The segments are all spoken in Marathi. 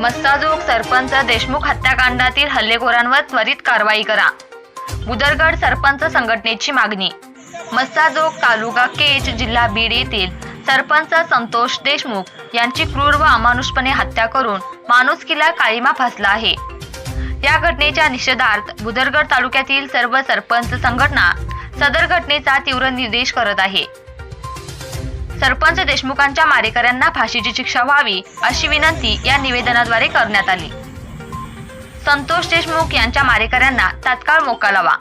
मस्ताजोग सरपंच देशमुख हत्याकांडातील हल्लेखोरांवर त्वरित कारवाई करा. बुदरगड सरपंच संघटनेची मागणी. मस्ताजोग तालुका केज जिल्हा बीड येथील सरपंच संतोष देशमुख यांची क्रूर व अमानुषपणे हत्या करून माणुसकीला काळीमा फासला आहे. या घटनेच्या निषेधार्थ बुदरगड तालुक्यातील सर्व सरपंच संघटना सदर घटनेचा तीव्र निर्देश करत आहे. सरपंच देशमुखांच्या मारेकऱ्यांना फाशीची शिक्षा व्हावी अशी विनंती या निवेदनाद्वारे करण्यात आली. संतोष देशमुख यांच्या मारेकऱ्यांना तात्काळ मोका लावा.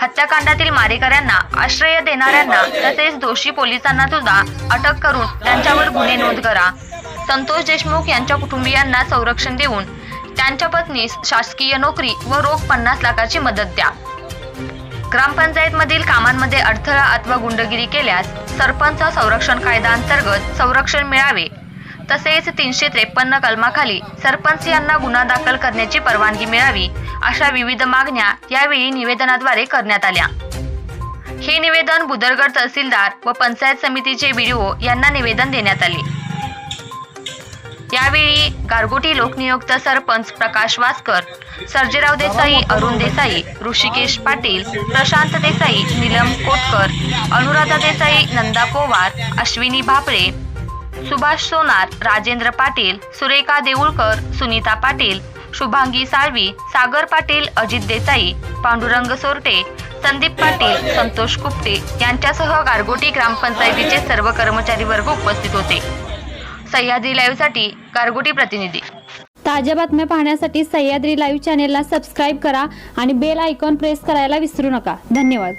हत्याकांडातील मारेकऱ्यांना आश्रय देणाऱ्यांना तसेच दोषी पोलिसांना सुद्धा अटक करून त्यांच्यावर गुन्हे नोंद करा. संतोष देशमुख यांच्या कुटुंबियांना संरक्षण देऊन त्यांच्या पत्नीस शासकीय नोकरी व रोख पन्नास लाखाची मदत द्या. ग्रामपंचायत मधील कामांमध्ये अडथळा अथवा गुंडगिरी केल्यास सरपंच संरक्षण कायदा अंतर्गत संरक्षण मिळावे. तसेच तीनशे त्रेपन्न कलमाखाली सरपंच यांना गुन्हा दाखल करण्याची परवानगी मिळावी अशा विविध मागण्या यावेळी निवेदनाद्वारे करण्यात आल्या. हे निवेदन बुदरगड तहसीलदार व पंचायत समितीचे व्हिडिओ यांना निवेदन देण्यात आले. यावेळी गारगोटी लोकनियुक्त सरपंच प्रकाश वासकर सर्जेराव देसाई अरुण देसाई ऋषिकेश पाटील प्रशांत देसाई नीलम कोटकर अनुराधा देसाई नंदा पोवार अश्विनी भापळे सुभाष सोनार राजेंद्र पाटील सुरेखा देऊळकर सुनीता पाटील शुभांगी साळवी सागर पाटील अजित देसाई पांडुरंग सोरटे संदीप पाटील संतोष कुपटे यांच्यासह गारगोटी ग्रामपंचायतीचे सर्व कर्मचारी वर्ग उपस्थित होते. सह्याद्री लाईव्हसाठी कारगुटी प्रतिनिधी. ताज्या बातम्या पाहण्यासाठी सह्याद्री लाईव्ह चॅनेलला सबस्क्राईब करा आणि बेल आयकॉन प्रेस करायला विसरू नका. धन्यवाद.